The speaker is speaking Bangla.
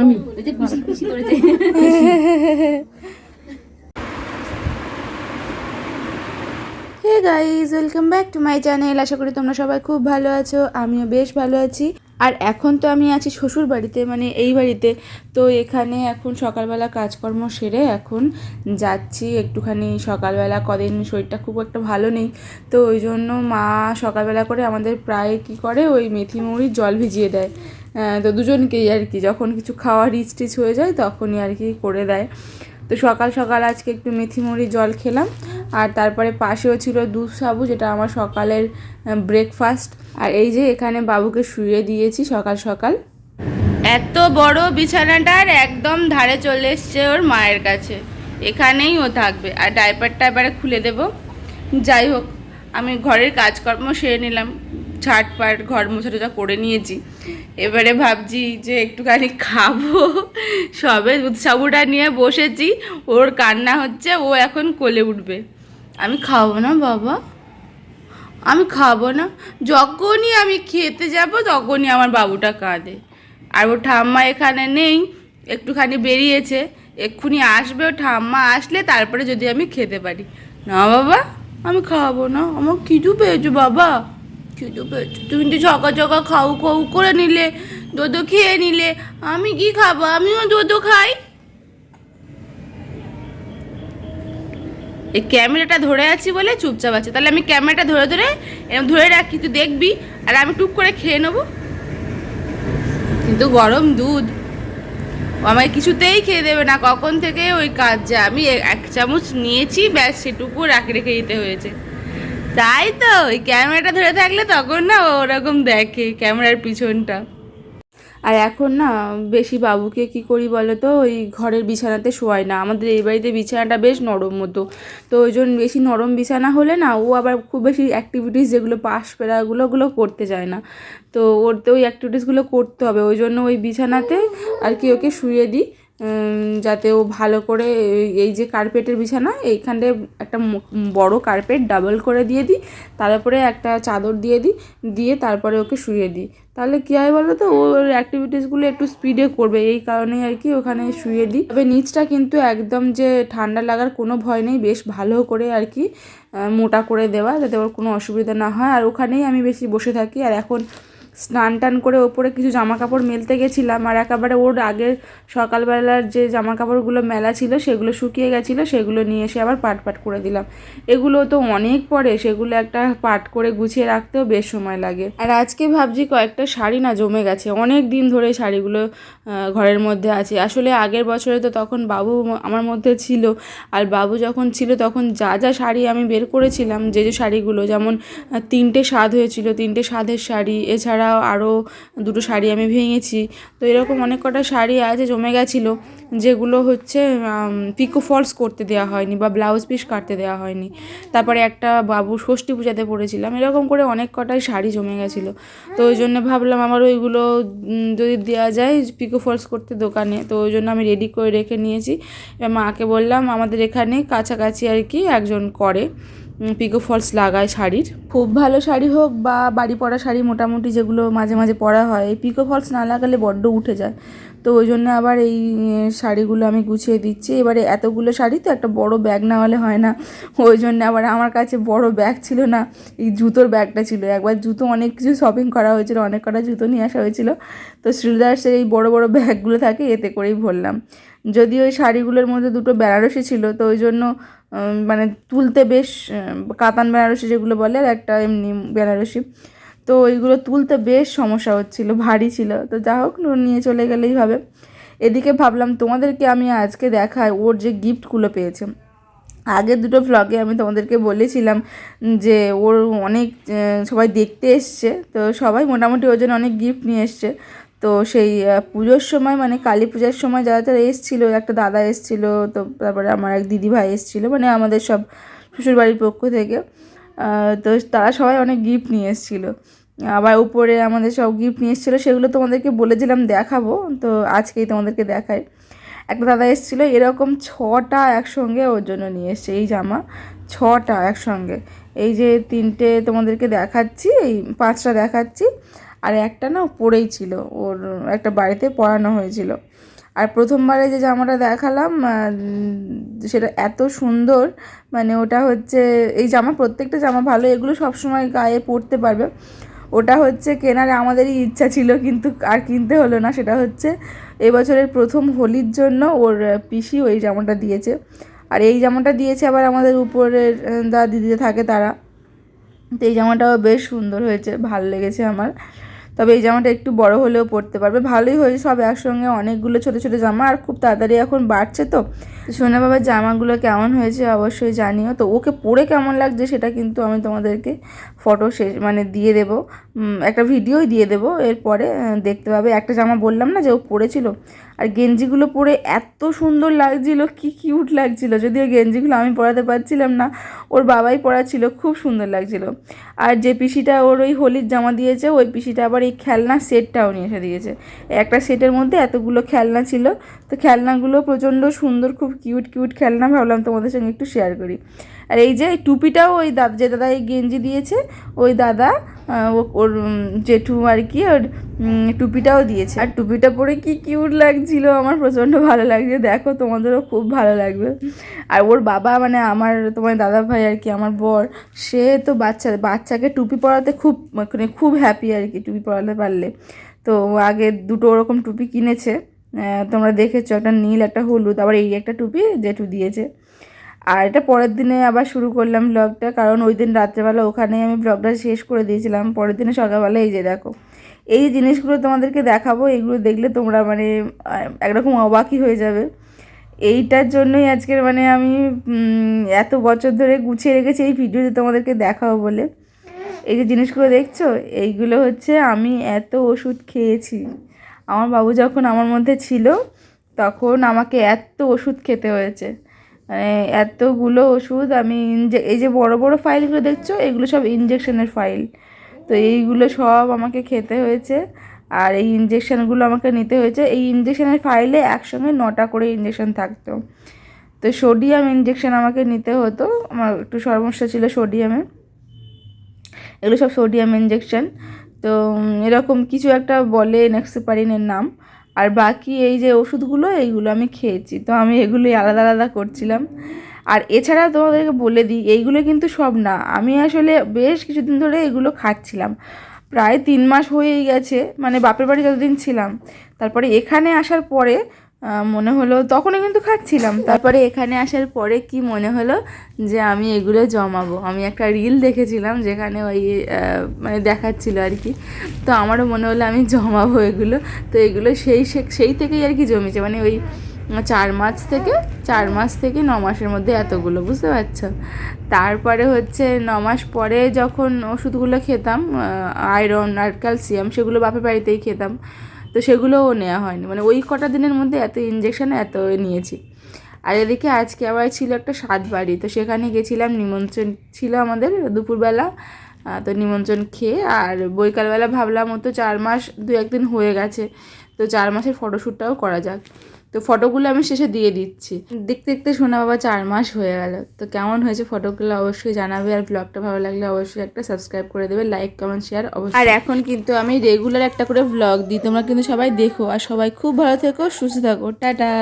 আমি ব্যাক টু মাই আশা করি তোমরা সবাই খুব ভালো আছো, আমিও বেশ ভালো আছি। আর এখন তো আমি আছি শ্বশুর বাড়িতে মানে এই বাড়িতে। তো এখানে এখন সকালবেলা কাজকর্ম সেরে এখন যাচ্ছি একটুখানি সকালবেলা। কদিন শরীরটা খুব একটা ভালো নেই। তো ওই জন্য মা সকালবেলা করে আমাদের প্রায় কি করে, ওই মেথি মুড়ির জল ভিজিয়ে দেয়। তো দুজনকেই আর কি। যখন কিছু খাওয়া রিচ টিচ হয়ে যায়, তখনই আর কি করে দেয়। তো সকাল সকাল আজকে একটু মেথি মুড়ি জল খেলাম। আর তারপরে পাশেও ছিল দুধ সাবু, যেটা আমার সকালের ব্রেকফাস্ট আর এই যে এখানে বাবুকে শুয়ে দিয়েছি সকাল সকাল। এত বড় বিছানাটার একদম ধারে চলে এসছে ওর মায়ের কাছে। এখানেই ও থাকবে। আর ডাইপারটা এবারে খুলে দেব। যাই হোক, আমি ঘরের কাজকর্ম সেরে নিলাম। ঝাটপাট ঘর মোছা টোছা করে নিয়েছি। এবারে ভাবছি যে একটুখানি খাব। সবে উৎসাবুটা নিয়ে বসেছি। ওর কান্না হচ্ছে, ও এখন কোলে উঠবে। আমি খাব না বাবা। আমি খাব না। যখনই আমি খেতে যাব, তখনই আমার বাবুটা কাঁদে। আর ও ঠাম্মা এখানে নেই, একটুখানি বেরিয়েছে। এক্ষুনি আসবে ও ঠাম্মা, আসলে তারপরে যদি আমি খেতে পারি। না বাবা, আমি খাব না। আমার খিদু পেয়েছ বাবা। খিদু পেয়েছ। তুমি তো ছকা ছকা খাউ খাউ করে নিলে দোদো খেয়ে নিলে। আমি কি খাব? আমিও দোদো খাই। এই ক্যামেরাটা ধরে আছি বলে চুপচাপ আছে। তাহলে আমি ক্যামেরাটা ধরে ধরে এরকম ধরে রাখি, তুই দেখবি। আর আমি টুক করে খেয়ে নেব। কিন্তু গরম দুধ। ও আমাকে কিছুতেই খেয়ে দেবে না। কখন থেকে ওই কাজ যা আমি এক চামচ নিয়েছি, ব্যাস সেটুকু রাখে রেখে দিতে হয়েছে। তাই তো, ওই ক্যামেরাটা ধরে থাকলে তখন না ওরকম দেখে ক্যামেরার পিছনটা। আর এখন না, বেশি বাবুকে কি করি বলো তো ওই ঘরের বিছানাতে শোয়ায় না। আমাদের এই বাড়িতে বিছানাটা বেশ নরম মতো। তো ওই জন্য বেশি নরম বিছানা হলে না, ও আবার খুব বেশি অ্যাক্টিভিটিস যেগুলো পাশ পেরাগুলো ওগুলো করতে যায় না। তো ওর তো ওই অ্যাক্টিভিটিসগুলো করতে হবে। ওই জন্য ওই বিছানাতে আর কি ওকে শুয়ে দিই। যাতে ও ভালো করে এই- যে কার্পেটের বিছানা এইখানটায় একটা বড় কার্পেট ডাবল করে দিয়ে দিই, তারপরে একটা চাদর দিয়ে দিই, দিয়ে তারপরে ওকে শুয়ে দিই। তাহলে কী হয় বলো তো? ওর অ্যাক্টিভিটিসগুলো একটু স্পিডে করবে, এই কারণেই আর কি ওখানে শুয়ে দিই। তবে নিচটা কিন্তু একদম যে ঠান্ডা লাগার কোনো ভয় নেই, বেশ ভালো করে আর কি মোটা করে দেওয়া, যাতে ওর কোনো অসুবিধা না হয়। আর ওখানেই আমি বেশি বসে থাকি। আর এখন স্নান টান করে ওপরে কিছু জামা কাপড় মেলতে গেছিলাম আর একেবারে ওর আগের সকালবেলার যে জামা কাপড়গুলো মেলা ছিল সেগুলো শুকিয়ে গেছিল, সেগুলো নিয়ে এসে আবার পাট পাট করে দিলাম। এগুলো তো অনেক পরে, সেগুলো একটা পাট করে গুছিয়ে রাখতেও বেশ সময় লাগে। আর আজকে ভাবছি কয়েকটা শাড়ি না জমে গেছে, অনেক দিন ধরে শাড়িগুলো ঘরের মধ্যে আছে। আসলে আগের বছরে তো তখন বাবু আমার মধ্যে ছিল, আর বাবু যখন ছিল তখন যা যা শাড়ি আমি বের করেছিলাম, যে যে শাড়িগুলো, যেমন তিনটে স্বাদ হয়েছিল, তিনটে স্বাদের শাড়ি এছাড়াও আরও দুটো শাড়ি আমি ভেঙেছি। তো এরকম অনেক কটা শাড়ি আছে, জমে গেছিল, যেগুলো হচ্ছে পিকো ফলস করতে দেওয়া হয়নি বা ব্লাউজ পিস কাটতে দেওয়া হয়নি। তারপরে একটা বাবু ষষ্ঠী পূজাতে পরেছিলাম এরকম করে অনেক কটাই শাড়ি জমে গেছিল। তো ওই জন্য ভাবলাম আমার ওইগুলো যদি দেওয়া যায় পিকো ফলস করতে দোকানে, তো ওই জন্য আমি রেডি করে রেখে নিয়েছি। এবার মাকে বললাম, আমাদের এখানে কাছাকাছি আর কি একজন করে। পিকো ফলস লাগায় শাড়ির। খুব ভালো শাড়ি হোক বা বাড়ি পরা শাড়ি মোটামুটি যেগুলো মাঝে মাঝে পরা হয়, এই পিকো ফলস না লাগালে বড্ড উঠে যায়। তো ওই জন্য আবার এই শাড়িগুলো আমি গুছিয়ে দিচ্ছি। এবারে এতগুলো শাড়ি তো একটা বড় ব্যাগ না হলে হয় না। ওই জন্য আবার আমার কাছে বড় ব্যাগ ছিল না, এই জুতোর ব্যাগটা ছিল। একবার জুতো অনেক কিছু শপিং করা হয়েছিল, অনেক কটা জুতো নিয়ে আসা হয়েছিল। তো শ্রীদাসের এই বড় বড় ব্যাগগুলো থাকে, এতে করেই ভরলাম। যদিও ওই শাড়িগুলোর মধ্যে দুটো বেনারসি ছিল, তো ওই জন্য মানে তুলতে বেশ কাতান বেনারসি যেগুলো বলে আর একটা এমনি বেনারসি। তো ওইগুলো তুলতে বেশ সমস্যা হচ্ছিল, ভারী ছিল। তো যা হোক নিয়ে চলে গেলেই হবে। এদিকে ভাবলাম, তোমাদেরকে আমি আজকে দেখাই ওর যে গিফটগুলো পেয়েছে। আগের দুটো ভ্লগে আমি তোমাদেরকে বলেছিলাম যে ওর অনেক সবাই দেখতে এসছে। তো সবাই মোটামুটি ওর জন্য অনেক গিফট নিয়ে এসছে। তো সেই পুজোর সময় মানে কালী পূজার সময় যারা তারা এসেছিল, একটা দাদা এসেছিল, তো তারপরে আমার এক দিদি ভাই এসেছিল মানে আমাদের সব শ্বশুরবাড়ির পক্ষ থেকে তো তারা সবাই অনেক গিফট নিয়ে এসেছিল। আবার উপরে আমাদের সব গিফট নিয়ে এসেছিল, সেগুলো তোমাদেরকে বলেছিলাম দেখাবো, তো আজকেই তোমাদেরকে দেখাই। একটা দাদা এসেছিল, এরকম ছটা একসঙ্গে ওর জন্য নিয়ে এসছে, এই জামা, ছটা একসঙ্গে। এই যে তিনটে তোমাদেরকে দেখাচ্ছি, এই পাঁচটা দেখাচ্ছি আর একটা না পরেই ছিল ওর একটা বাড়িতে পরানো হয়েছিল। আর প্রথমবারে যে জামাটা দেখালাম সেটা এত সুন্দর মানে ওটা হচ্ছে এই জামা প্রত্যেকটা জামা ভালো এগুলো সবসময় গায়ে পরতে পারবে। ওটা হচ্ছে কেনার আমাদেরই ইচ্ছা ছিল কিন্তু আর কিনতে হলো না সেটা হচ্ছে এবছরের প্রথম হোলির জন্য ওর পিসি ওই জামাটা দিয়েছে। আর এই জামাটা দিয়েছে আবার আমাদের উপরের আহ, দা দিদিতে থাকে তারা। তো এই জামাটাও বেশ সুন্দর হয়েছে ভালো লেগেছে আমার। তবে এই জামাটা একটু বড় হলেও পরতে পারবে। ভালোই হয়েছে সব একসঙ্গে অনেকগুলো ছোটো ছোটো জামা, আর খুব তাড়াতাড়ি এখন বাড়ছে তো। সোনা বাবার জামাগুলো কেমন হয়েছে অবশ্যই জানিও। তো ওকে পরে কেমন লাগছে সেটা কিন্তু আমি তোমাদেরকে ফটো শেষ মানে দিয়ে দেবো। একটা ভিডিওই দিয়ে দেবো। এরপরে দেখতে পাবে। একটা জামা বললাম না যে ও পরেছিল। আর গেঞ্জিগুলো পরে এত সুন্দর লাগছিল, কি কিউট লাগছিল। যদিও গেঞ্জিগুলো আমি পরাতে পারছিলাম না, ওর বাবাই পরাচ্ছিল, খুব সুন্দর লাগছিল। আর যে পিসিটা ওর ওই হোলির জামা দিয়েছে, ওই পিসিটা আবার এই খেলনা সেটটাও নিয়ে এসে দিয়েছে। একটা সেটের মধ্যে এতগুলো খেলনা ছিল। তো খেলনাগুলো প্রচণ্ড সুন্দর, খুব কিউট কিউট খেলনা ভাবলাম তোমাদের সঙ্গে একটু শেয়ার করি। আর এই যে টুপিটাও ওই দাদা, যে দাদা এই গেঞ্জি দিয়েছে, ওই দাদা ওর জেঠু আর কি ওর টুপিটাও দিয়েছে। আর টুপিটা পরে কি কিউট লাগছিল, আমার প্রচণ্ড ভালো লাগছে। দেখো তোমাদেরও খুব ভালো লাগবে। আর ওর বাবা মানে আমার, তোমার দাদা ভাই আর কি, আমার বর, সে তো বাচ্চা, বাচ্চাকে টুপি পরাতে খুব মানে খুব হ্যাপি আর কি, টুপি পরাতে পারলে। তো আগে দুটো ওরকম টুপি কিনেছে তোমরা দেখেছ, একটা নীল, একটা হলুদ, আবার এই একটা টুপি জেঠু দিয়েছে। আর এটা পরের দিনে আবার শুরু করলাম ব্লগটা কারণ ওই দিন রাত্রেবেলা ওখানেই আমি ব্লগটা শেষ করে দিয়েছিলাম। পরের দিনে সকালবেলা এই যে দেখো, এই জিনিসগুলো তোমাদেরকে দেখাবো, এগুলো দেখলে তোমরা মানে একরকম অবাকই হয়ে যাবে। এইটার জন্যই আজকের মানে আমি এত বছর ধরে গুছিয়ে রেখেছি এই ভিডিওতে তোমাদেরকে দেখাবো বলে। এই যে জিনিসগুলো দেখছ, এইগুলো হচ্ছে আমি এত ওষুধ খেয়েছি। আমার বাবু যখন আমার মধ্যে ছিল, তখন আমাকে এত ওষুধ খেতে হয়েছে। মানে এতগুলো ওষুধ, আমি ইনজে- এই যে বড় বড় ফাইলগুলো দেখছ, এগুলো সব ইঞ্জেকশনের ফাইল তো এইগুলো সব আমাকে খেতে হয়েছে, আর এই ইঞ্জেকশনগুলো আমাকে নিতে হয়েছে। এই ইঞ্জেকশনের ফাইলে একসঙ্গে নটা করে ইঞ্জেকশন থাকতো। তো সোডিয়াম ইঞ্জেকশন আমাকে নিতে হতো, আমার একটু সমস্যা ছিল সোডিয়ামে এগুলো সব সোডিয়াম ইঞ্জেকশন তো এরকম কিছু একটা বলে নেক্সিপারিনের নাম। আর বাকি এই যে ওষুধগুলো, এইগুলো আমি খেয়েছি। তো আমি এগুলোই আলাদা আলাদা করছিলাম। আর এছাড়া তোমাদেরকে বলে দিই, এইগুলো কিন্তু সব না। আমি আসলে বেশ কিছুদিন ধরে এগুলো খাচ্ছিলাম। প্রায় তিন মাস হয়েই গেছে মানে বাপের বাড়ি যতদিন ছিলাম। তারপরে এখানে আসার পরে মনে হলো তখনও কিন্তু খাচ্ছিলাম। তারপরে এখানে আসার পরে কি মনে হলো যে আমি এগুলো জমাবো? আমি একটা রিল দেখেছিলাম যেখানে ওই মানে দেখাচ্ছিল আর কি। তো আমারও মনে হলো আমি জমাবো এগুলো। তো এগুলো সেই সেই থেকেই আর কি জমেছে। মানে ওই চার মাস থেকে, চার মাস থেকে ন মাসের মধ্যে এতগুলো, বুঝতে পারছ? তারপরে হচ্ছে ন মাস পরে যখন ওষুধগুলো খেতাম আয়রন আর ক্যালসিয়াম সেগুলো বাপের বাড়িতেই খেতাম। তো সেগুলোও নেওয়া হয়নি। মানে ওই কটা দিনের মধ্যে এত ইঞ্জেকশন এত নিয়েছি। আর এদিকে আজকে আবার ছিল একটা সাত বাড়ি তো সেখানে গেছিলাম, নিমন্ত্রণ ছিল আমাদের দুপুরবেলা তো নিমন্ত্রণ খেয়ে, আর বৈকালবেলা ভাবলাম ও তো চার মাস দু একদিন হয়ে গেছে, তো চার মাসের ফটোশ্যুটটাও করা যাক। তো ফটোগুলো আমি শেষে দিয়ে দিচ্ছি। দেখতে দেখতে শোনা বাবা চার মাস হয়ে গেল। তো কেমন হয়েছে ফটোগুলো অবশ্যই জানাবে আর ব্লগটা ভালো লাগলে অবশ্যই একটা সাবস্ক্রাইব করে দেবে লাইক কমেন্ট শেয়ার অবশ্যই। আর এখন কিন্তু আমি রেগুলার একটা করে ব্লগ দিই, তোমরা কিন্তু সবাই দেখো। আর সবাই খুব ভালো থেকো, সুস্থ থাকো। টাটা।